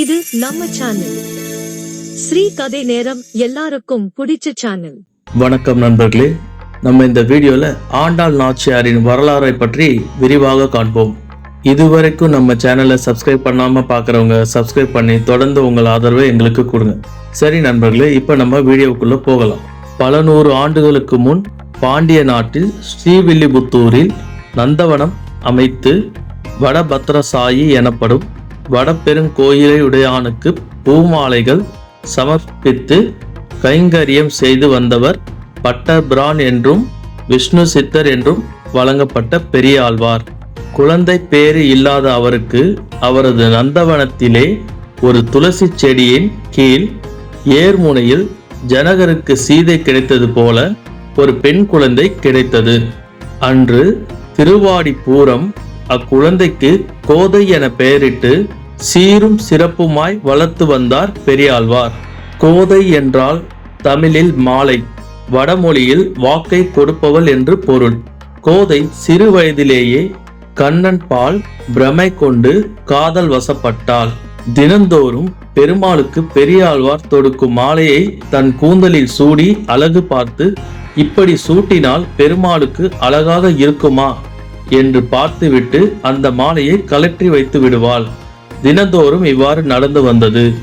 இது நம்ம சேனல் ஸ்ரீ கதை நேரம் எல்லாருக்கும் பிடிச்ச சேனல் வணக்கம் நண்பர்களே. நம்ம இந்த வீடியோல ஆண்டாள் நாச்சியாரின் வரலாறை பற்றி விரிவாக காண்போம். இதுவரைக்கும் நம்ம சேனலை சப்ஸ்கிரைப் பண்ணாம பாக்குறவங்க சப்ஸ்கிரைப் பண்ணி தொடர்ந்து உங்கள் ஆதரவை எங்களுக்கு கொடுங்க. சரி நண்பர்களே இப்போ நம்ம வீடியோக்குள்ள போகலாம். பல நூறு ஆண்டுகளுக்கு முன் பாண்டிய நாட்டில் ஸ்ரீவில்லிபுத்தூரில் நந்தவனம் அமைத்து வடபத்ரசாயி எனப்படும் வடப்பெருங்கோயிலை உடையானுக்கு பூமாலைகள் சமர்ப்பித்து கைங்கரியம் செய்து வந்தவர் பட்டபிரான் என்றும் விஷ்ணு சித்தர் என்றும் வழங்கப்பட்ட பெரியாழ்வார். குழந்தை பேறு இல்லாத அவருக்கு அவரது நந்தவனத்திலே ஒரு துளசி செடியின் கீழ் ஏர்முனையில் ஜனகருக்கு சீதை கிடைத்தது போல ஒரு பெண் குழந்தை கிடைத்தது. அன்று திருவாடி பூரம் அக்குழந்தைக்கு கோதை என பெயரிட்டு சீரும் சிறப்புமாய் வளர்த்து வந்தார் பெரியாழ்வார். கோதை என்றால் தமிழில் மாலை வடமொழியில் வாக்கை கொடுப்பவள் என்று பொருள். கோதை சிறு வயதிலேயே கண்ணன் பால் பிரமை கொண்டு காதல் வசப்பட்டாள். தினந்தோறும் பெருமாளுக்கு பெரியாழ்வார் தொடுக்கும் மாலையை தன் கூந்தலில் சூடி அழகு பார்த்து இப்படி சூட்டினால் பெருமாளுக்கு அழகாக இருக்குமா? என்று பார்த்துவிட்டு அந்த மாலையை கலற்றி வைத்து விடுவாள். தினந்தோறும் இவ்வாறு நடந்து வந்தது.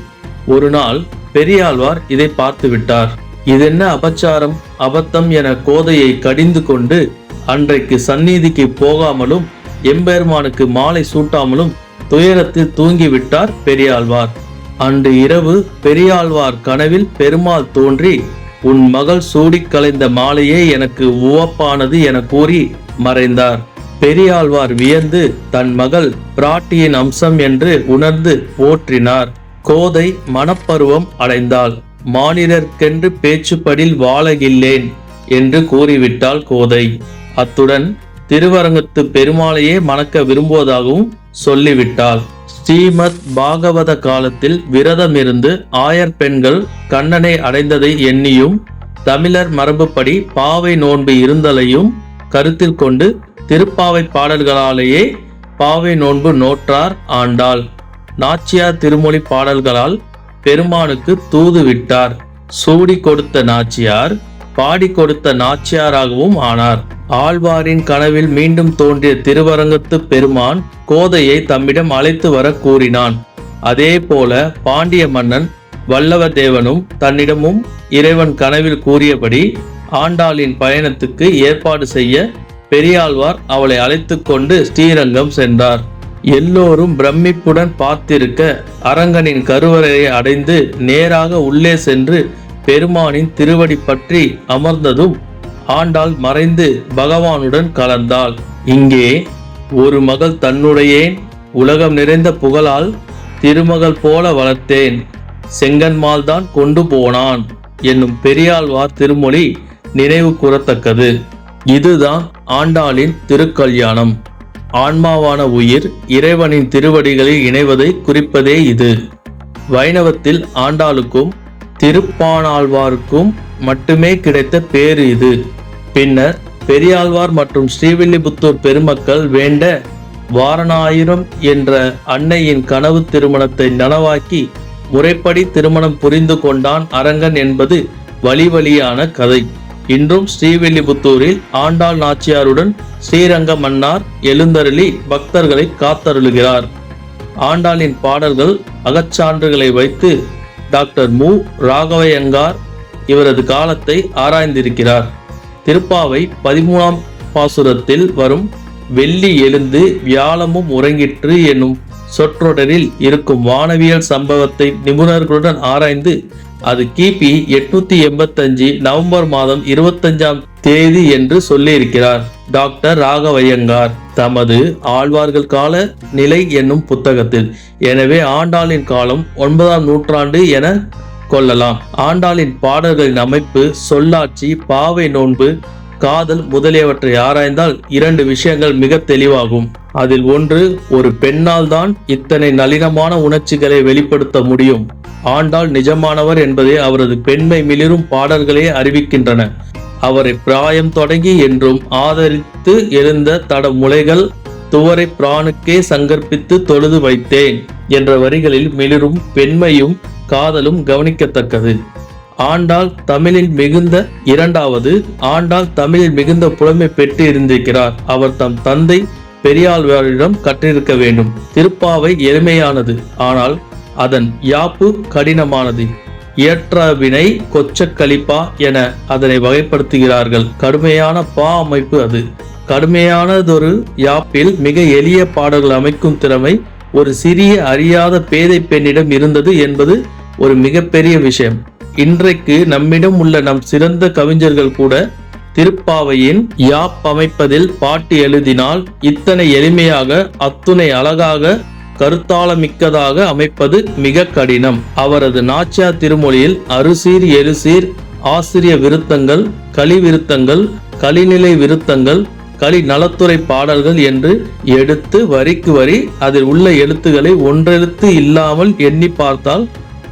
ஒரு நாள் பெரியாழ்வார் இதை பார்த்து விட்டார். இதென்ன அபச்சாரம்? அபத்தம் என கோதையை கடிந்து கொண்டு அன்றைக்கு சந்நீதிக்கு போகாமலும் எம்பெருமானுக்கு மாலை சூட்டாமலும் துயரத்தில் தூங்கிவிட்டார் பெரியாழ்வார். அன்று இரவு பெரியாழ்வார் கனவில் பெருமாள் தோன்றி உன் மகள் சூடிக் கலைந்த மாலையே எனக்கு உவப்பானது என கூறி மறைந்தார். பெரியாழ்வார் வியந்து தன் மகள் பிராட்டியின் அம்சம் என்று உணர்ந்து போற்றினார். கோதை மனப்பருவம் அடைந்தாள். மானிடர்க்கென்று பேச்சுப்படில் வாழகில்லேன் என்று கூறிவிட்டாள் கோதை. அத்துடன் திருவரங்கத்து பெருமாளையே மணக்க விரும்புவதாகவும் சொல்லிவிட்டாள். ஸ்ரீமத் பாகவத காலத்தில் விரதமிருந்து ஆயர் பெண்கள் கண்ணனை அடைந்ததை எண்ணியும் தமிழர் மரபுப்படி பாவை நோன்பு இருந்தலையும் கருத்தில் கொண்டு திருப்பாவை பாடல்களாலேயே பாவை நோன்பு நோற்றார் ஆண்டாள். நாச்சியார் திருமொழி பாடல்களால் பெருமானுக்கு தூது விட்டார். சூடி கொடுத்த நாச்சியார் பாடி கொடுத்த நாச்சியாராகவும் ஆனார். ஆழ்வாரின் கனவில் மீண்டும் தோன்றிய திருவரங்கத்து பெருமான் கோதையை தம்மிடம் அழைத்து வர கூறினான். அதே போல பாண்டிய மன்னன் வல்லவதேவனும் தன்னிடமும் இறைவன் கனவில் கூறியபடி ஆண்டாளின் பயணத்துக்கு ஏற்பாடு செய்ய பெரியாழ்வார் அவளை அழைத்து கொண்டு ஸ்ரீரங்கம் சென்றார். எல்லோரும் பிரமிப்புடன் பார்த்திருக்க அரங்கனின் கருவறையை அடைந்து நேராக உள்ளே சென்று பெருமானின் திருவடி பற்றி அமர்ந்ததும் ஆண்டாள் மறைந்து பகவானுடன் கலந்தாள். இங்கே ஒரு மகள் தன்னுடையேன் உலகம் நிறைந்த புகழால் திருமகள் போல வளர்த்தேன் செங்கன்மால் தான் கொண்டு போனான் என்னும் பெரியாழ்வார் திருமொழி நினைவு கூறத்தக்கது இதுதான் ஆண்டாளின் திருக்கல்யாணம். ஆன்மாவான உயிர் இறைவனின் திருவடிகளில் இணைவதை குறிப்பதே இது. வைணவத்தில் ஆண்டாளுக்கும் திருப்பானாழ்வாருக்கும் மட்டுமே கிடைத்த பேரு இது. பின்னர் பெரியாழ்வார் மற்றும் ஸ்ரீவில்லிபுத்தூர் பெருமக்கள் வேண்ட வாரணாயிரம் என்ற அன்னையின் கனவு திருமணத்தை நனவாக்கி முறைப்படி திருமணம் புரிந்து கொண்டான் அரங்கன் என்பது வழி வழியான கதை. இன்றும் ஸ்ரீவில்லிபுத்தூரில் ஆண்டாள் நாச்சியாருடன் ஸ்ரீரங்க மன்னார் எழுந்தருளி பக்தர்களை காத்தருளுகிறார். ஆண்டாளின் பாடல்கள் அகச்சான்றுகளை வைத்து டாக்டர் மு. ராகவையங்கார் இவரது காலத்தை ஆராய்ந்திருக்கிறார். திருப்பாவை பதிமூணாம் பாசுரத்தில் வரும் வெள்ளி எழுந்து வியாழமும் உறங்கிற்று என்னும் சொற்றொடரில் இருக்கும் வானவியல் சம்பவத்தை நிபுணர்களுடன் ஆராய்ந்து அது கிபி எட்நூத்தி எண்பத்தஞ்சு நவம்பர் மாதம் இருபத்தஞ்சாம் தேதி என்று சொல்லியிருக்கிறார். டாக்டர் ராகவையங்கார் தமது ஆழ்வார்கள் கால நிலை என்னும் புத்தகத்தில். எனவே ஆண்டாளின் காலம் ஒன்பதாம் நூற்றாண்டு என கொள்ளலாம். ஆண்டாளின் பாடல்களின் அமைப்பு சொல்லாட்சி பாவை நோன்பு காதல் முதலியவற்றை ஆராய்ந்தால் இரண்டு விஷயங்கள் மிக தெளிவாகும். அதில் ஒன்று ஒரு பெண்ணால் தான் இத்தனை நளினமான உணர்ச்சிகளை வெளிப்படுத்த முடியும். ஆண்டாள் நிஜமானவர் என்பதை அவரது பெண்மை மிளிரும் பாடல்களே அறிவிக்கின்றன. அவரை பிராயம் தொடங்கி என்றும் ஆதரித்து எழுந்த தட முளைகள் துவரை பிரானுக்கே சங்கற்பித்து தொழுது வைத்தேன் என்ற வரிகளில் மிளிரும் பெண்மையும் காதலும் கவனிக்கத்தக்கது. ஆண்டாள் தமிழில் மிகுந்த இரண்டாவது ஆண்டாள் தமிழில் மிகுந்த புலமை பெற்று இருந்திருக்கிறார் அவர் தம் தந்தை பெரியாழ்வாரிடம் கற்றிருக்க வேண்டும். திருப்பாவை எளிமையானது. ஆனால் அதன் யாப்பு கடினமானது. ஏற்ற வினை கொச்சக்கலிப்பா என அதனை வகைப்படுத்துகிறார்கள். கடுமையான பா அமைப்பு அது. கடுமையானதொரு யாப்பில் மிக எளிய பாடல்கள் அமைக்கும் திறமை ஒரு சிறிய அறியாத பேதை பெண்ணிடம் இருந்தது என்பது ஒரு மிகப்பெரிய விஷயம். இன்றைக்கு நம்மிடம் உள்ள நம் சிறந்த கவிஞர்கள் கூட திருப்பாவையின் யாப் அமைப்பதில் பாட்டு எழுதினால் இத்தனை எளிமையாக அத்துணை அழகாக கருத்தாளமிக்கதாக அமைப்பது மிக கடினம். அவரது நாச்சியார் திருமொழியில் அறுசீர் எருசீர் ஆசிரிய விருத்தங்கள் களி விருத்தங்கள் களிநிலை விருத்தங்கள் களி நலத்துறை பாடல்கள் என்று எடுத்து வரிக்கு வரி அதில் உள்ள எழுத்துக்களை ஒன்றெழுத்து இல்லாமல் எண்ணி பார்த்தால்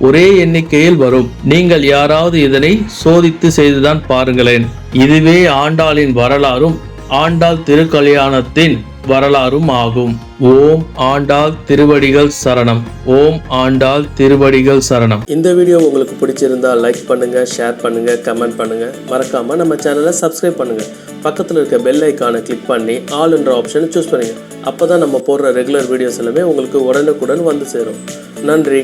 ஒரே எண்ணிக்கையில் வரும். நீங்கள் யாராவது இதனை சோதித்து செய்துதான் பாருங்களேன். இதுவே ஆண்டாளின் வரலாறும் ஆண்டாள் திருக்கல்யாணத்தின் வரலாறும் ஆகும். ஓம் ஆண்டாள் திருவடிகள் சரணம். ஓம் ஆண்டாள் திருவடிகள் சரணம். இந்த வீடியோ உங்களுக்கு பிடிச்சிருந்தா லைக் பண்ணுங்க ஷேர் பண்ணுங்க கமெண்ட் பண்ணுங்க. மறக்காம நம்ம சேனலை சப்ஸ்கிரைப் பண்ணுங்க. பக்கத்தில் இருக்க பெல் ஐக்கானை கிளிக் பண்ணி ஆளுன்ற ஆப்ஷனை சூஸ் பண்ணுங்க. அப்பதான் நம்ம போடுற ரெகுலர் வீடியோஸ் எல்லாமே உங்களுக்கு உடனுக்குடன் வந்து சேரும். நன்றி.